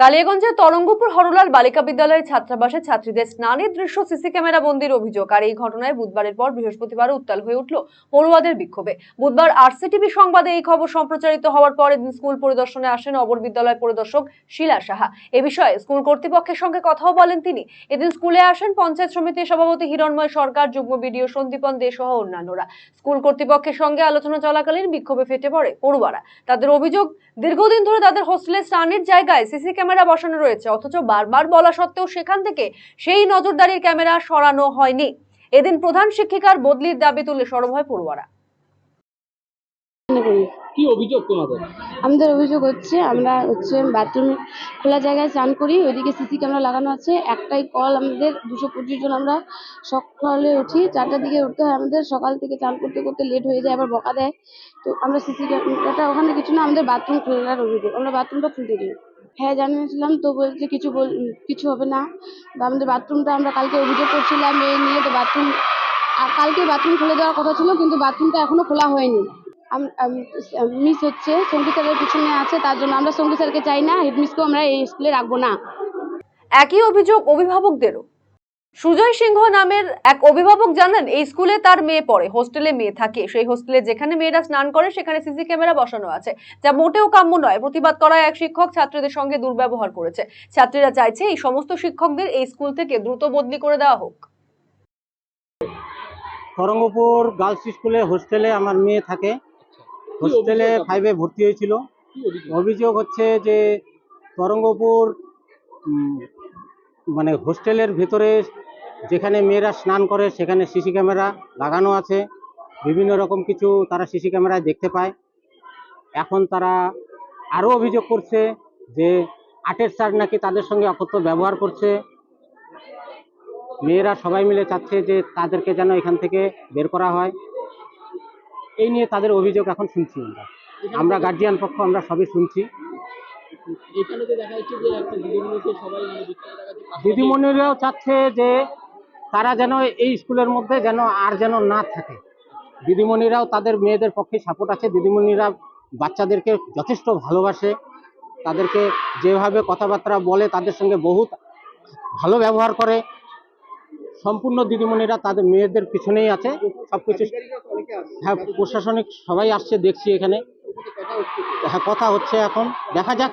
কালিয়াগঞ্জের তরঙ্গপুর হরলাল বালিকা বিদ্যালয়ের ছাত্রাবাসে ছাত্রীদের স্নানের দৃশ্য সিসি ক্যামেরা বন্দির অভিযোগ। আর এই ঘটনায় বুধবারের পর বৃহস্পতিবার উত্তাল হয়ে উঠল পড়ুয়াদের বিক্ষোভে। বুধবার আরসিটিভি সংবাদে এই খবর সম্প্রচারিত হওয়ার পর এদিন স্কুল পরিদর্শনে আসেন অবর বিদ্যালয় পরিদর্শক শিলা সাহা। এ বিষয়ে স্কুল কর্তৃপক্ষের সঙ্গে কথাও বলেন তিনি। এদিন স্কুলে আসেন পঞ্চায়েত সমিতির সভাপতি হিরণময় সরকার, যুগ্ম বিডিও সন্দীপন দে সহ অন্যান্যরা। স্কুল কর্তৃপক্ষের সঙ্গে আলোচনা চলাকালীন বিক্ষোভে ফেটে পড়ে পড়ুয়ারা। তাদের অভিযোগ, দীর্ঘদিন ধরে তাদের হোস্টেলে স্নানের জায়গায় সিসি ক্যামেরা বসানো রয়েছে অথচ বারবার বলা সত্ত্বেও সেখান থেকে সেই নজরদারির ক্যামেরা সরানো হয়নি। এদিন প্রধান শিক্ষিকার বদলির দাবি তুলে সরব হয় পড়ুয়ারা। কি অভিযোগ তোমাদের? আমাদের অভিযোগ হচ্ছে আমরা হচ্ছে বাথরুমে খোলা জায়গায় স্নান করি ওইদিকে সিসি ক্যামেরা লাগানো আছে একটাই কল আমাদের দুশো পঁচিশ জন আমরা সকালে উঠি চারটার দিকে উঠতে হয় আমাদের সকাল থেকে স্নান করতে করতে লেট হয়ে যায় আবার বকা দেয়। তো আমরা সিসি ক্যামেরাটা ওখানে কিছু না আমাদের বাথরুম খোলার অভিযোগ আমরা বাথরুমটা খুলতে দিই। হ্যাঁ জানিয়েছিলাম। তো বলছে কিছু বল, কিছু হবে না। আমাদের বাথরুমটা আমরা কালকে অভিযোগ করছিলাম এই নিয়ে। তো বাথরুম, আর কালকে বাথরুম খুলে দেওয়ার কথা ছিল, কিন্তু বাথরুমটা এখনও খোলা হয়নি। মিস হচ্ছে সংগীত স্যারের পিছনে আছে, তার জন্য আমরা সংগীত স্যারকে চাই না হেডমিসকেও আমরা এই স্কুলে রাখব না। একই অভিযোগ অভিভাবকদেরও। সুজয় সিংহ নামের এক অভিভাবক জানান এই স্কুলে তার মেয়ে পড়ে হোস্টেলে মেয়ে থাকে। সেই হোস্টেলে যেখানে মেয়েরা স্নান করে সেখানে সিসি ক্যামেরা বসানো আছে যা মোটেও কাম্য নয়। প্রতিবাদ করায় এক শিক্ষক ছাত্রীদের সঙ্গে দুর্ব্যবহার করেছে। ছাত্রীরা চাইছে এই সমস্ত শিক্ষকদের এই স্কুল থেকে দ্রুত বদলি করে দেওয়া হোক। তরঙ্গপুর গার্লস স্কুলে হোস্টেলে আমার মেয়ে থাকে। হোস্টেলে ফাইভে ভর্তি হয়েছিল। অভিযোগ? হচ্ছে যে তরঙ্গপুর মানে হোস্টেলের ভেতরে যেখানে মেয়েরা স্নান করে সেখানে সিসি ক্যামেরা লাগানো আছে। বিভিন্ন রকম কিছু তারা সিসি ক্যামেরায় দেখতে পায়। এখন তারা আরও অভিযোগ করছে যে আটের স্যার নাকি তাদের সঙ্গে অকথ্য ব্যবহার করছে। মেয়েরা সবাই মিলে চাচ্ছে যে তাদেরকে যেন এখান থেকে বের করা হয়। এই নিয়ে তাদের অভিযোগ এখন শুনছি আমরা। আমরা গার্জিয়ান পক্ষ আমরা সবই শুনছি। মানে দিদিমণিরাও চাচ্ছে যে তারা যেন এই স্কুলের মধ্যে যেন আর যেন না থাকে। দিদিমণিরাও তাদের মেয়েদের পক্ষে সাপোর্ট আছে। দিদিমণিরা বাচ্চাদেরকে যথেষ্ট ভালোবাসে। তাদেরকে যেভাবে কথাবার্তা বলে, তাদের সঙ্গে বহুত ভালো ব্যবহার করে। সম্পূর্ণ দিদিমণিরা তাদের মেয়েদের পিছনেই আছে। সব কিছু হ্যাঁ প্রশাসনিক সবাই আসছে, দেখছি এখানে। হ্যাঁ কথা হচ্ছে এখন। দেখা যাক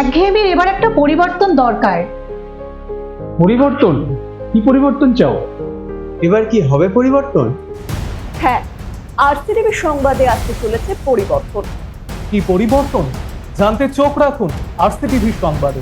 একঘেয়েমির এবার একটা পরিবর্তন দরকার। পরিবর্তন? কি পরিবর্তন চাও? এবার কি হবে পরিবর্তন? হ্যাঁ আরসিটিভি সংবাদে আসতে চলেছে পরিবর্তন। কি পরিবর্তন? জানতে চোখ রাখুন আরসি টিভি সংবাদে।